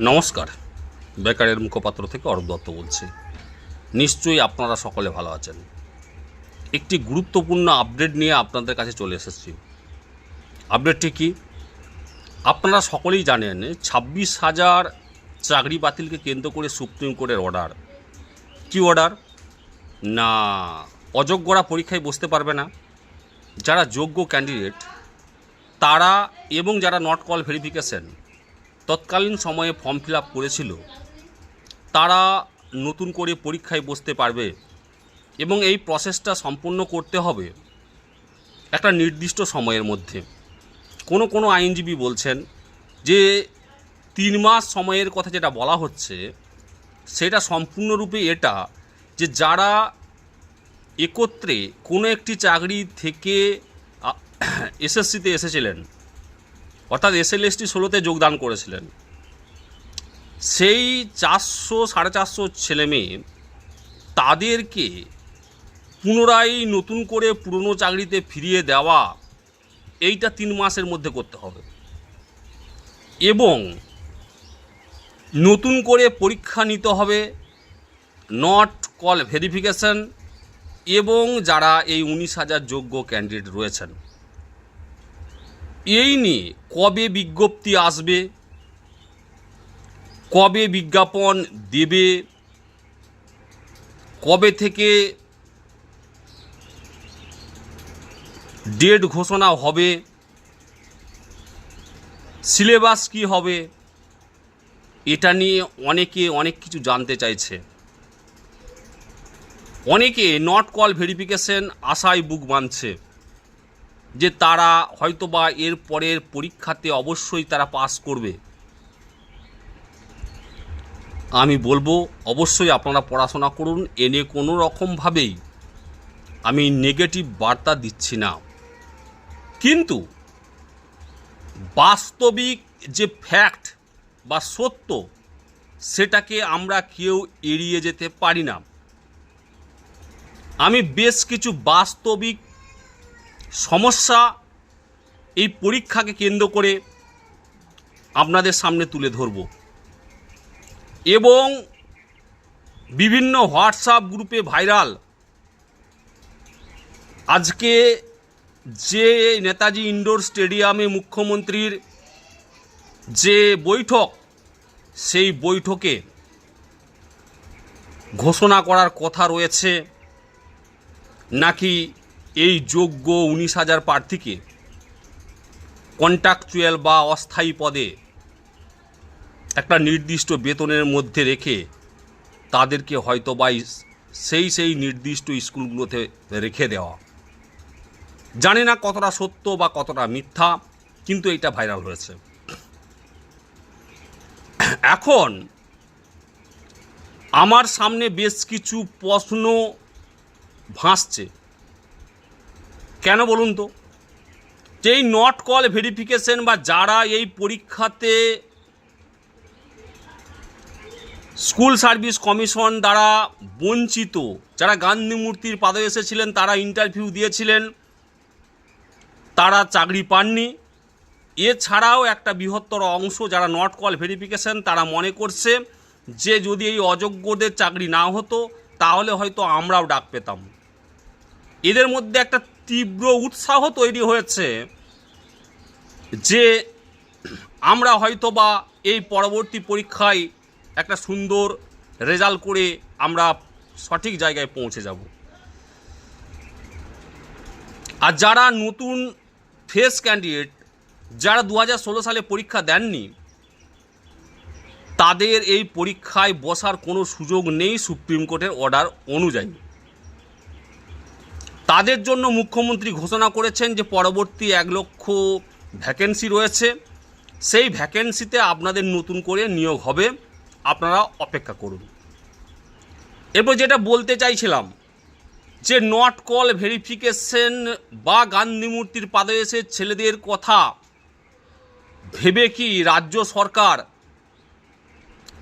নমস্কার। বেকারের মুখপাত্র থেকে অরূপ দত্ত বলছি। নিশ্চয়ই আপনারা সকলে ভালো আছেন। একটি গুরুত্বপূর্ণ আপডেট নিয়ে আপনাদের কাছে চলে এসেছি। আপডেটটি কি? আপনারা সকলেই জানেন, ছাব্বিশ হাজার চাকরি বাতিলকে কেন্দ্র করে সুপ্রিম কোর্টের অর্ডার কি অর্ডার না, অযোগ্যরা পরীক্ষায় বসতে পারবে না। যারা যোগ্য ক্যান্ডিডেট তারা এবং যারা নট কল ভেরিফিকেশন তৎকালীন সময়ে ফর্ম ফিল করেছিল। তারা নতুন করে পরীক্ষায় বসতে পারবে এবং এই প্রসেসটা সম্পূর্ণ করতে হবে একটা নির্দিষ্ট সময়ের মধ্যে। কোনো কোনো আইনজীবী বলছেন যে তিন মাস সময়ের কথা যেটা বলা হচ্ছে, সেটা সম্পূর্ণরূপে এটা যে যারা একত্রে কোনো একটি চাকরি থেকে এসএসসিতে এসেছিলেন অর্থাৎ এসএলএসটি ষোলোতে যোগদান করেছিলেন। সেই চারশো, সাড়ে চারশো ছেলেমেয়ে তাদেরকে পুনরায় নতুন করে পুরনো চাকরিতে ফিরিয়ে দেওয়া, এইটা তিন মাসের মধ্যে করতে হবে। এবং নতুন করে পরীক্ষা নিতে হবে নট কল ভেরিফিকেশন এবং যারা এই উনিশ হাজার যোগ্য ক্যান্ডিডেট রয়েছেন। এই নিয়ে কবে বিজ্ঞপ্তি আসবে? কবে বিজ্ঞাপন দেবে? কবে থেকে ডেট ঘোষণা হবে? সিলেবাস কি হবে? এটা নিয়ে অনেকে অনেক কিছু জানতে চাইছে। অনেকে নট কল ভেরিফিকেশন আশায় বুক বাঁধছে। যে তারা হয়তোবা এর পরের পরীক্ষাতে অবশ্যই তারা পাস করবে। আমি বলব, অবশ্যই আপনারা পড়াশোনা করুন, এনে কোনো রকমভাবেই আমি নেগেটিভ বার্তা দিচ্ছি না। কিন্তু বাস্তবিক যে ফ্যাক্ট বা সত্য, সেটাকে আমরা কেউ এড়িয়ে যেতে পারি না। আমি বেশ কিছু বাস্তবিক সমস্যা এই পরীক্ষাকে কেন্দ্র করে আপনাদের সামনে তুলে ধরব। এবং বিভিন্ন হোয়াটসঅ্যাপ গ্রুপে ভাইরাল। আজকে যে নেতাজি ইনডোর স্টেডিয়ামে মুখ্যমন্ত্রীর যে বৈঠক, সেই বৈঠকে ঘোষণা করার কথা রয়েছে। নাকি এই যোগ্য উনিশ হাজার প্রার্থীকে কন্ট্রাকচুয়াল বা অস্থায়ী পদে একটা নির্দিষ্ট বেতনের মধ্যে রেখে তাদেরকে হয়তো বা সেই সেই নির্দিষ্ট স্কুলগুলোতে রেখে দেওয়া। জানি না কতটা সত্য বা কতটা মিথ্যা, কিন্তু এটা ভাইরাল হয়েছে। এখন আমার সামনে বেশ কিছু প্রশ্ন ভাসছে। কেন বলুন তো? যে এই নট কল ভেরিফিকেশন বা যারা এই পরীক্ষাতে স্কুল সার্ভিস কমিশন দ্বারা বঞ্চিত, যারা গান্ধী মূর্তির পাদে এসেছিলেন, তারা ইন্টারভিউ দিয়েছিলেন, তারা চাকরি পাননি। এছাড়াও একটা বৃহত্তর অংশ যারা নট কল ভেরিফিকেশন তারা মনে করছে যে যদি এই অযোগ্যদের চাকরি না হতো, তাহলে হয়তো আমরাও ডাক পেতাম। এদের মধ্যে একটা তীব্র উৎসাহ তৈরি হয়েছে যে আমরা হয়তো বা এই পরবর্তী পরীক্ষায় একটা সুন্দর রেজাল্ট করে আমরা সঠিক জায়গায় পৌঁছে যাব। আর যারা নতুন ফেস ক্যান্ডিডেট, যারা দু হাজার ষোলো সালে পরীক্ষা দেননি, তাদের এই পরীক্ষায় বসার কোনো সুযোগ নেই সুপ্রিম কোর্টের অর্ডার অনুযায়ী। তাদের জন্য মুখ্যমন্ত্রী ঘোষণা করেছেন যে পরবর্তী এক লক্ষ ভ্যাকেন্সি রয়েছে। সেই ভ্যাকেন্সিতে আপনাদের নতুন করে নিয়োগ হবে। আপনারা অপেক্ষা করুন। এরপর যেটা বলতে চাইছিলাম, যে নট কল ভেরিফিকেশন বা গান্ধীমূর্তির পাদে এসে ছেলেদের কথা ভেবে কি রাজ্য সরকার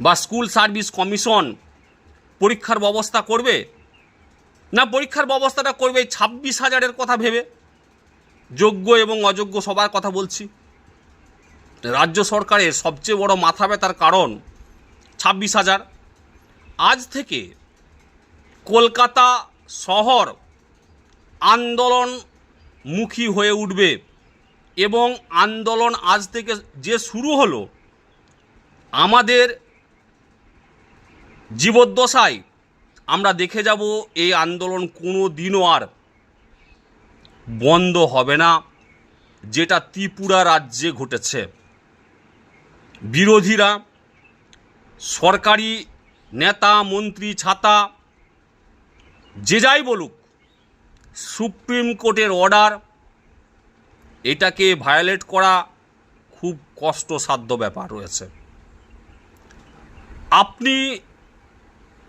বা স্কুল সার্ভিস কমিশন পরীক্ষার ব্যবস্থা করবে? না পরীক্ষার ব্যবস্থাটা করবে ছাব্বিশ হাজারের কথা ভেবে। যোগ্য এবং অযোগ্য সবার কথা বলছি। রাজ্য সরকারের সবচেয়ে বড় মাথা ব্যথার কারণ ছাব্বিশ হাজার। আজ থেকে কলকাতা শহর আন্দোলনমুখী হয়ে উঠবে এবং আন্দোলন আজ থেকে যে শুরু হলো, আমাদের জীবদ্দশায় আমরা দেখে যাব এই আন্দোলন কোনো দিনও আর বন্ধ হবে না, যেটা ত্রিপুরা রাজ্যে ঘটেছে। বিরোধীরা, সরকারি নেতা, মন্ত্রী, ছাতা, যে যাই বলুক, সুপ্রিম কোর্টের অর্ডার, এটাকে ভায়োলেট করা খুব কষ্টসাধ্য ব্যাপার রয়েছে। আপনি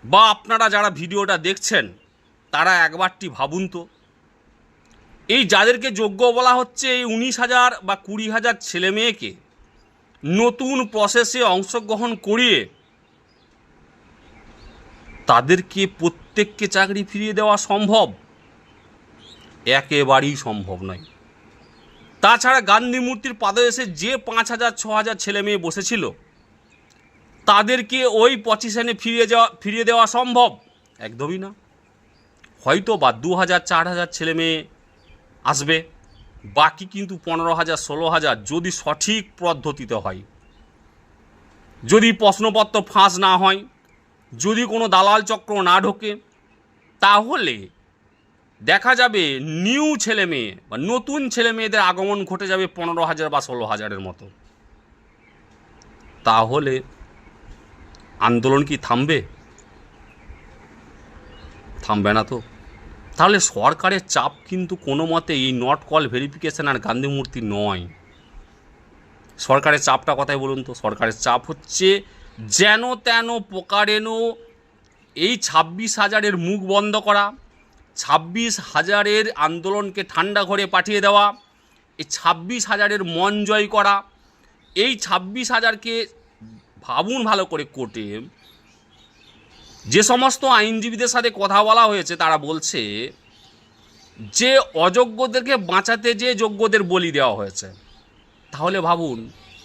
বা আপনারা যারা ভিডিওটা দেখছেন, তারা একবারটি ভাবুন তো। এই যাদেরকে যোগ্য বলা হচ্ছে এই উনিশ হাজার বা কুড়ি হাজার ছেলে মেয়েকে নতুন প্রসেসে অংশগ্রহণ করিয়ে তাদেরকে প্রত্যেককে চাকরি ফিরিয়ে দেওয়া সম্ভব? একেবারেই সম্ভব নয়। তাছাড়া গান্ধী মূর্তির পাদে এসে যে পাঁচ হাজার, ছ হাজার ছেলে মেয়ে বসেছিল তাদেরকে ওই পজিশনে ফিরিয়ে যাওয়া, ফিরিয়ে দেওয়া সম্ভব? একদমই না। হয়তো বা দু হাজার, চার হাজার ছেলে মেয়ে আসবে। বাকি কিন্তু পনেরো হাজার, ষোলো হাজার যদি সঠিক পদ্ধতিতে হয়। যদি প্রশ্নপত্র ফাঁস না হয়, যদি কোনো দালাল চক্র না ঢোকে, তাহলে দেখা যাবে নিউ ছেলে মেয়ে বা নতুন ছেলে মেয়েদের আগমন ঘটে যাবে পনেরো হাজার বা ষোলো হাজারের মতো। তাহলে আন্দোলন কি থামবে? থামবে না তো। তাহলে সরকারের চাপ কিন্তু কোনো মতে এই নট কল ভেরিফিকেশন আর গান্ধী মূর্তি নয়। সরকারের চাপটা কথাই বলুন তো। সরকারের চাপ হচ্ছে যেন তেন প্রকারেনও এই ছাব্বিশ হাজারের মুখ বন্ধ করা, ছাব্বিশ হাজারের আন্দোলনকে ঠান্ডা ঘরে পাঠিয়ে দেওয়া, এই ছাব্বিশ হাজারের মন জয় করা, এই ছাব্বিশ হাজারকে ভাবুন ভালো করে কোর্টে। যে সমস্ত আইনজীবীদের সাথে কথা বলা হয়েছে, তারা বলছে যে অযোগ্যদেরকে বাঁচাতে যে যোগ্যদের বলি দেওয়া হয়েছে, তাহলে ভাবুন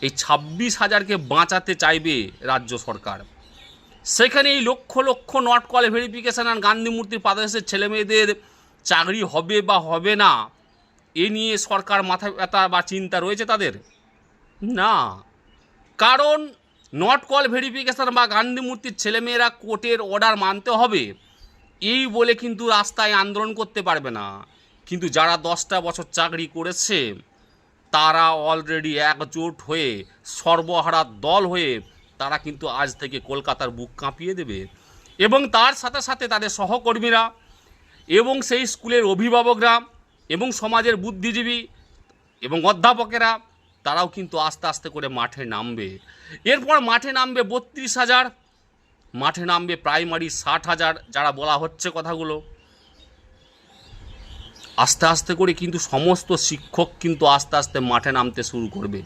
এই ছাব্বিশ হাজারকে বাঁচাতে চাইবে রাজ্য সরকার। সেখানে এই লক্ষ লক্ষ নট কল ভেরিফিকেশন আর গান্ধী মূর্তির পাদদেশের ছেলে মেয়েদের চাকরি হবে বা হবে না, এ নিয়ে সরকার মাথা ব্যথা বা চিন্তা রয়েছে তাদের? না। কারণ নট কল ভেরিফিকেশন বা গান্ধী মূর্তির ছেলেমেয়েরা কোর্টের অর্ডার মানতে হবে। এই বলে কিন্তু রাস্তায় আন্দোলন করতে পারবে না। কিন্তু যারা দশটা বছর চাকরি করেছে, তারা অলরেডি একজোট হয়ে, সর্বহারা দল হয়ে, তারা কিন্তু আজ থেকে কলকাতার বুক কাঁপিয়ে দেবে। এবং তার সাথে সাথে তাদের সহকর্মীরা এবং সেই স্কুলের অভিভাবকরা এবং সমাজের বুদ্ধিজীবী এবং অধ্যাপকেরা তারাও কিন্তু আস্তে আস্তে করে মাঠে নামবে। এরপর মাঠে নামবে বত্রিশ হাজার, মাঠে নামবে প্রাইমারি ষাট হাজার, যারা বলা হচ্ছে কথাগুলো। আস্তে আস্তে করে কিন্তু সমস্ত শিক্ষক কিন্তু আস্তে আস্তে মাঠে নামতে শুরু করবে।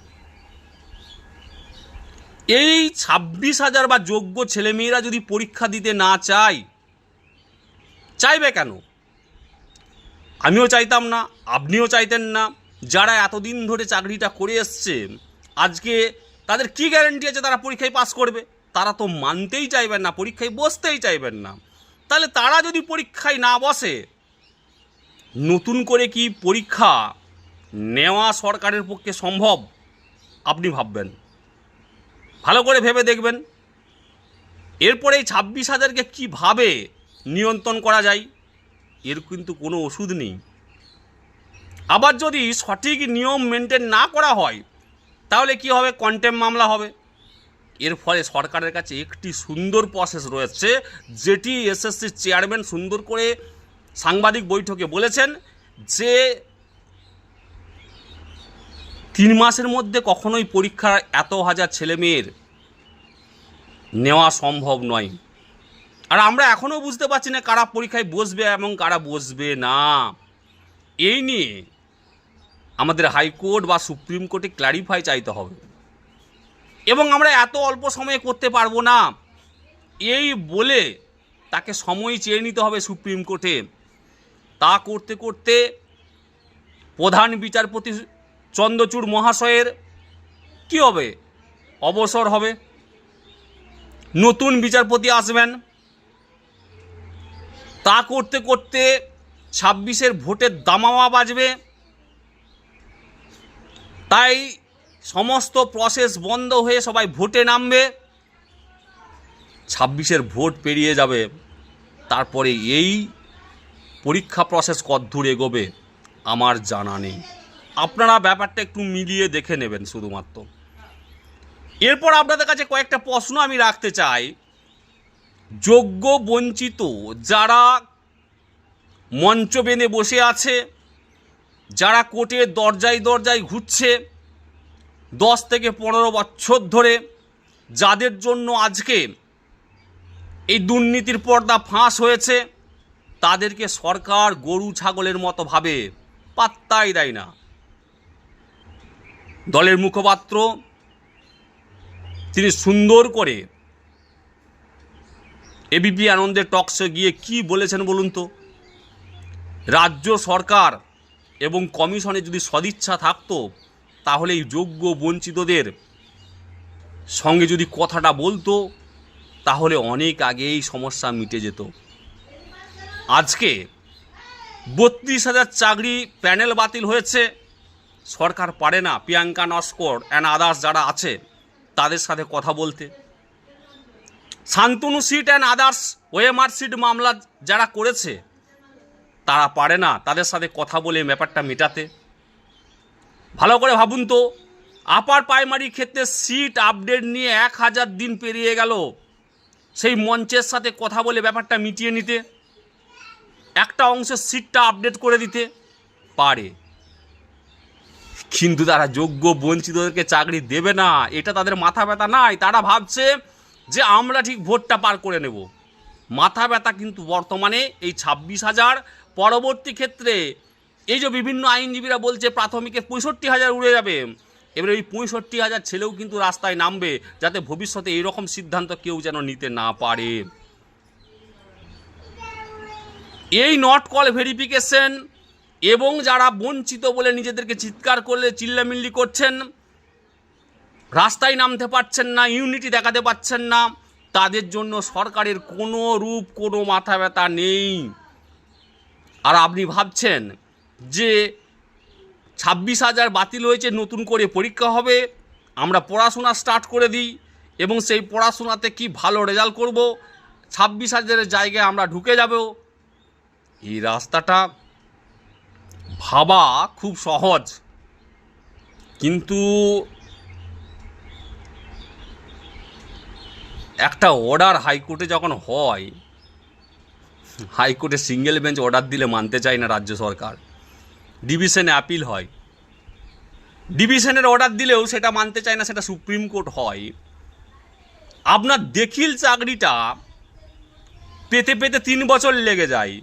এই ছাব্বিশ হাজার বা যোগ্য ছেলেমেয়েরা যদি পরীক্ষা দিতে না চায়, চাইবে কেন? আমিও চাইতাম না, আপনিও চাইতেন না। যারা এতদিন ধরে চাকরিটা করে এসছে, আজকে তাদের কি গ্যারেন্টি আছে তারা পরীক্ষায় পাস করবে? তারা তো মানতেই চাইবেন না, পরীক্ষায় বসতেই চাইবেন না। তাহলে তারা যদি পরীক্ষায় না বসে, নতুন করে কি পরীক্ষা নেওয়া সরকারের পক্ষে সম্ভব? আপনি ভাববেন। ভালো করে ভেবে দেখবেন। এরপরে এই ছাব্বিশ হাজারকে কীভাবে নিয়ন্ত্রণ করা যায়, এর কিন্তু কোনো ওষুধ নেই। আবার যদি সঠিক নিয়ম মেনটেন না করা হয়, তাহলে কি হবে? কন্টেম মামলা হবে। এর ফলে সরকারের কাছে একটি সুন্দর প্রসেস রয়েছে, যেটি এসএসসির চেয়ারম্যান সুন্দর করে সাংবাদিক বৈঠকে বলেছেন যে তিন মাসের মধ্যে কখনোই পরীক্ষার এত হাজার ছেলেমেয়ের নেওয়া সম্ভব নয়। আর আমরা এখনও বুঝতে পারছি না কারা পরীক্ষায় বসবে এবং কারা বসবে না। এই নিয়ে আমাদের হাইকোর্ট বা সুপ্রিম কোর্টে ক্ল্যারিফাই চাইতে হবে। এবং আমরা এত অল্প সময়ে করতে পারব না। এই বলে তাকে সময় চেয়ে নিতে হবে সুপ্রিম কোর্টে। তা করতে করতে প্রধান বিচারপতি চন্দ্রচূড় মহাশয়ের কি হবে? অবসর হবে। নতুন বিচারপতি আসবেন। তা করতে করতে ছাব্বিশের ভোটের দামামা বাজবে। তাই সমস্ত প্রসেস বন্ধ হয়ে সবাই ভোটে নামবে। ছাব্বিশের ভোট পেরিয়ে যাবে। তারপরে এই পরীক্ষা প্রসেস কদ্দূর এগোবে, আমার জানা নেই। আপনারা ব্যাপারটা একটু মিলিয়ে দেখে নেবেন শুধুমাত্র। এরপর আপনাদের কাছে কয়েকটা প্রশ্ন আমি রাখতে চাই। যোগ্য, বঞ্চিত যারা মঞ্চ বেঁধে বসে আছে যারা কোর্টের দরজায় দরজায় ঘুরছে, দশ থেকে পনেরো বছর ধরে যাদের জন্য আজকে এই দুর্নীতির পর্দা ফাঁস হয়েছে, তাদেরকে সরকার গরু ছাগলের মতো ভাবে পাত্তাই দেয় না। দলের মুখপাত্র তিনি সুন্দর করে এবিপি আনন্দের টকসে গিয়ে কি বলেছেন বলুন তো? রাজ্য সরকার এবং কমিশনে যদি সদিচ্ছা থাকতো, তাহলে এই যোগ্য বঞ্চিতদের সঙ্গে যদি কথাটা বলতো, তাহলে অনেক আগেই সমস্যা মিটে যেত। আজকে বত্রিশ হাজার চাকরি প্যানেল বাতিল হয়েছে। সরকার পারে না। প্রিয়াঙ্কা নস্কর অ্যান্ড আদার্স যারা আছে, তাদের সাথে কথা বলতে। Shantanu seat and others OMR sheet মামলা যারা করেছে তারা পারে না তাদের সাথে কথা বলে ব্যাপারটা মেটাতে। ভালো করে ভাবুন তো, আপার প্রাইমারি ক্ষেত্রে সিট আপডেট নিয়ে এক হাজার দিন পেরিয়ে গেল। সেই মঞ্চের সাথে কথা বলে ব্যাপারটা মিটিয়ে নিতে, একটা অংশের সিটটা আপডেট করে দিতে পারে। কিন্তু তারা যোগ্য বঞ্চিতদেরকে চাকরি দেবে না, এটা তাদের মাথা ব্যথা নাই। তারা ভাবছে যে আমরা ঠিক ভোটটা পার করে নেব। মাথা ব্যথা কিন্তু বর্তমানে এই ছাব্বিশ হাজার পরবর্তী ক্ষেত্রে এই যে বিভিন্ন আইনজীবীরা বলছে প্রাথমিকে পঁয়ষট্টি হাজার উড়ে যাবে, এবারে ওই পঁয়ষট্টি হাজার ছেলেও কিন্তু রাস্তায় নামবে যাতে ভবিষ্যতে এইরকম সিদ্ধান্ত কেউ যেন নিতে না পারে। এই নট কল ভেরিফিকেশন এবং যারা বঞ্চিত বলে নিজেদেরকে চিৎকার করলে চিল্লামিল্লি করছেন, রাস্তায় নামতে পারছেন না ইউনিটি দেখাতে পারছেন না, তাদের জন্য সরকারের কোনো রূপ, কোনো মাথা ব্যথা নেই। আর আপনি ভাবছেন যে ছাব্বিশ হাজার বাতিল হয়েছে, নতুন করে পরীক্ষা হবে, আমরা পড়াশোনা স্টার্ট করে দিই এবং সেই পড়াশোনাতে কি ভালো রেজাল্ট করব, ছাব্বিশ হাজারের জায়গায় আমরা ঢুকে যাব। এই রাস্তাটা ভাবা খুব সহজ। কিন্তু একটা অর্ডার হাইকোর্টে যখন হয় হাইকোর্টে সিঙ্গেল বেঞ্চ অর্ডার দিলে মানতে চায় না রাজ্য সরকার। ডিভিশনে আপিল হয়। ডিভিশনের অর্ডার দিলেও সেটা মানতে চায় না, সেটা সুপ্রিম কোর্ট হয়। আপনার দেখিল চাকরিটা পেতে পেতে তিন বছর লেগে যায়।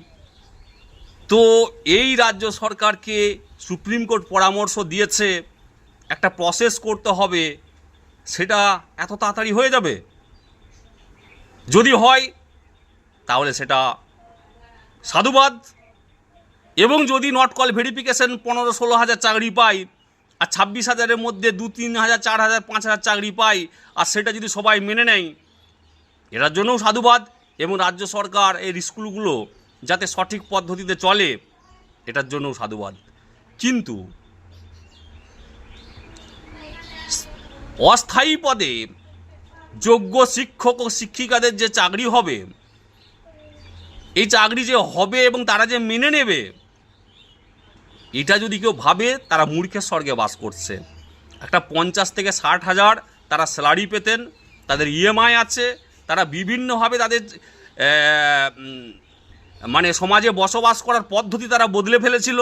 তো এই রাজ্য সরকারকে সুপ্রিম কোর্ট পরামর্শ দিয়েছে, একটা প্রসেস করতে হবে, সেটা এত তাড়াতাড়ি হয়ে যাবে? যদি হয়, তাহলে সেটা সাধুবাদ। এবং যদি নট কল ভেরিফিকেশন পনেরো ষোলো হাজার চাকরি পাই, আর ছাব্বিশ হাজারের মধ্যে দু তিন হাজার, চার হাজার, পাঁচ হাজার চাকরি পাই, আর সেটা যদি সবাই মেনে নেয়, এটার জন্যও সাধুবাদ এবং রাজ্য সরকার এর স্কুলগুলো যাতে সঠিক পদ্ধতিতে চলে, এটার জন্যও সাধুবাদ। কিন্তু অস্থায়ী পদে যোগ্য শিক্ষক ও শিক্ষিকাদের যে চাকরি হবে এই চাকরি যে হবে এবং তারা যে মেনে নেবে, এটা যদি কেউ ভাবে, তারা মূর্খের স্বর্গে বাস করছে। একটা পঞ্চাশ থেকে ষাট হাজার তারা স্যালারি পেতেন, তাদের ইএমআই আছে, তারা বিভিন্নভাবে তাদের মানে সমাজে বসবাস করার পদ্ধতি তারা বদলে ফেলেছিল।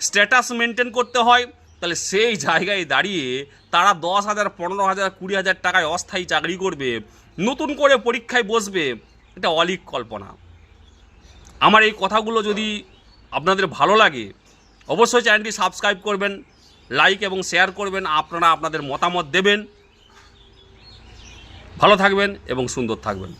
স্ট্যাটাস মেনটেন করতে হয়, তাহলে সেই জায়গায় দাঁড়িয়ে তারা দশ হাজার, পনেরো হাজার, কুড়ি হাজার টাকায় অস্থায়ী চাকরি করবে, নতুন করে পরীক্ষায় বসবে, এটা অলিক কল্পনা। আমার এই কথাগুলো যদি আপনাদের ভালো লাগে, অবশ্যই চ্যানেলটি সাবস্ক্রাইব করবেন, লাইক এবং শেয়ার করবেন, আপনারা আপনাদের মতামত দেবেন। ভালো থাকবেন এবং সুন্দর থাকবেন।